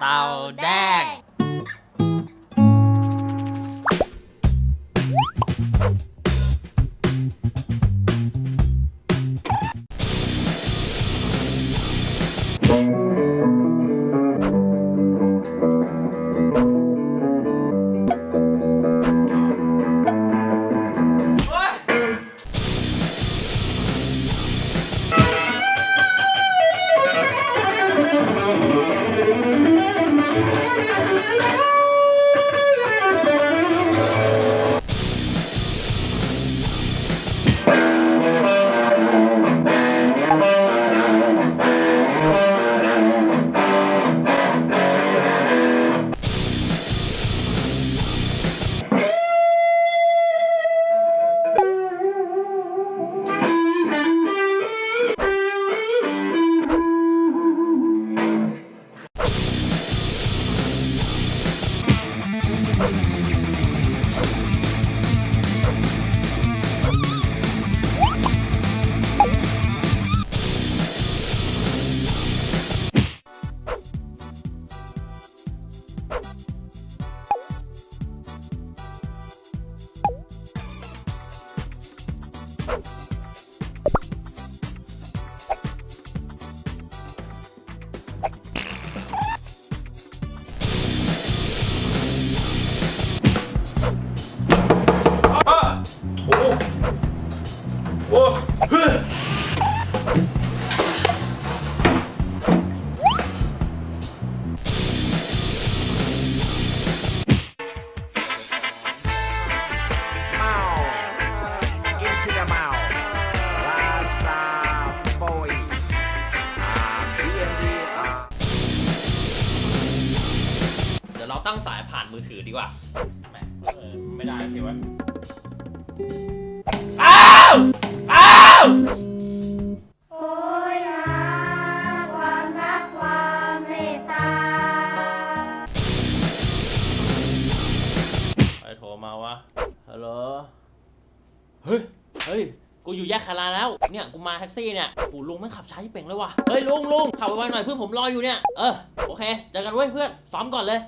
เต่ า โอ้โอ้เฮ้ยเดี๋ยวเราตั้งสายผ่านมือถือดีกว่าแหมเออไม่ได้สิวะ อ้าวอ้าวโหยหาความรักความเมตตาใครโทรมาวะ ฮัลโหล เฮ้ย เฮ้ย กูอยู่แยกคาราแล้ว เนี่ย กูมาแท็กซี่เนี่ยโอ้ลุงไม่ขับช้าที่เป่งเลยว่ะ เฮ้ยลุงลุงขับไวๆหน่อยเพื่อนผมรออยู่เนี่ย เออ โอเค เจอกันเว้ยเพื่อน ซ้อมก่อนเลย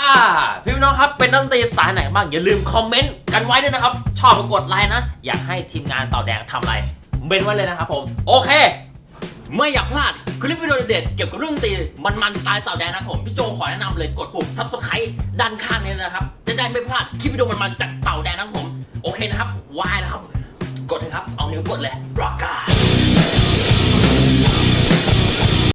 อ่า พี่น้องครับเป็นนักดนตรีสายไหนบ้างอย่าลืมคอมเมนต์กันไว้ด้วยนะครับ ชอบก็กดไลค์นะ อยากให้ทีมงานเต่าแดงทำอะไรเมนไว้เลยนะครับผมโอเค ไม่อยากพลาดคลิปวิดีโอเด็ดเกี่ยวกับเรื่องดนตรีมันๆสไตล์เต่าแดงนะครับผมพี่โจขอแนะนำเลยกดปุ่ม subscribe ด้านข้างนี้นะครับจะได้ไม่พลาดคลิปวิดีโอมันๆจากเต่าแดงนะครับผมโอเคนะครับวายนะครับกดเลยครับเอานิ้วกดเลยรอก